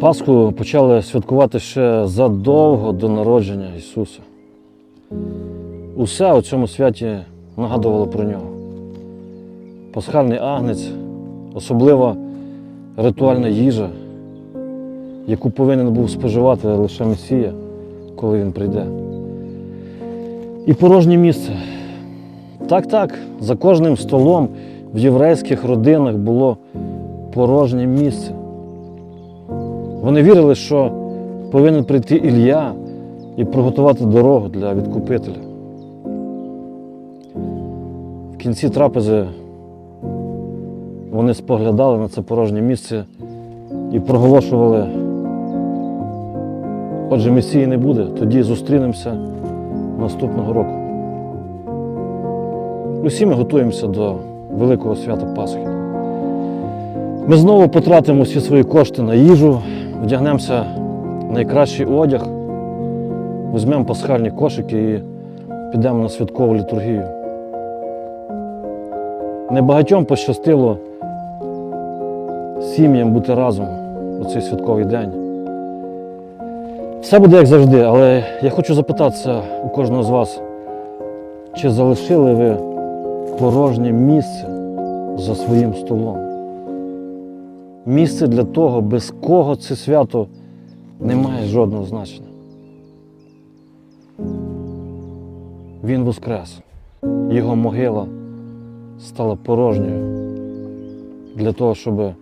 Пасху почали святкувати ще задовго до народження Ісуса. Усе у цьому святі нагадувало про нього. Пасхальний агнець, особлива ритуальна їжа, яку повинен був споживати лише Месія, коли він прийде. І порожнє місце. Так, так, за кожним столом в єврейських родинах було порожнє місце. Вони вірили, що повинен прийти Ілля і приготувати дорогу для відкупителя. В кінці трапези вони споглядали на це порожнє місце і проголошували. Отже, Месії не буде, тоді зустрінемося наступного року. Усі ми готуємося до великого свята Пасхи. Ми знову потратимо всі свої кошти на їжу, вдягнемося в найкращий одяг, візьмемо пасхальні кошики і підемо на святкову літургію. Небагатьом пощастило сім'ям бути разом у цей святковий день. Все буде як завжди, але я хочу запитатися у кожного з вас, чи залишили ви порожнє місце за своїм столом? Місце для того, без кого це свято не має жодного значення. Він воскрес. Його могила стала порожньою для того, щоб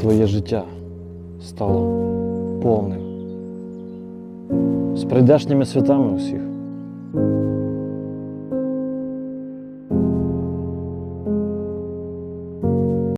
твоє життя стало повним. З прийдешніми святами усіх.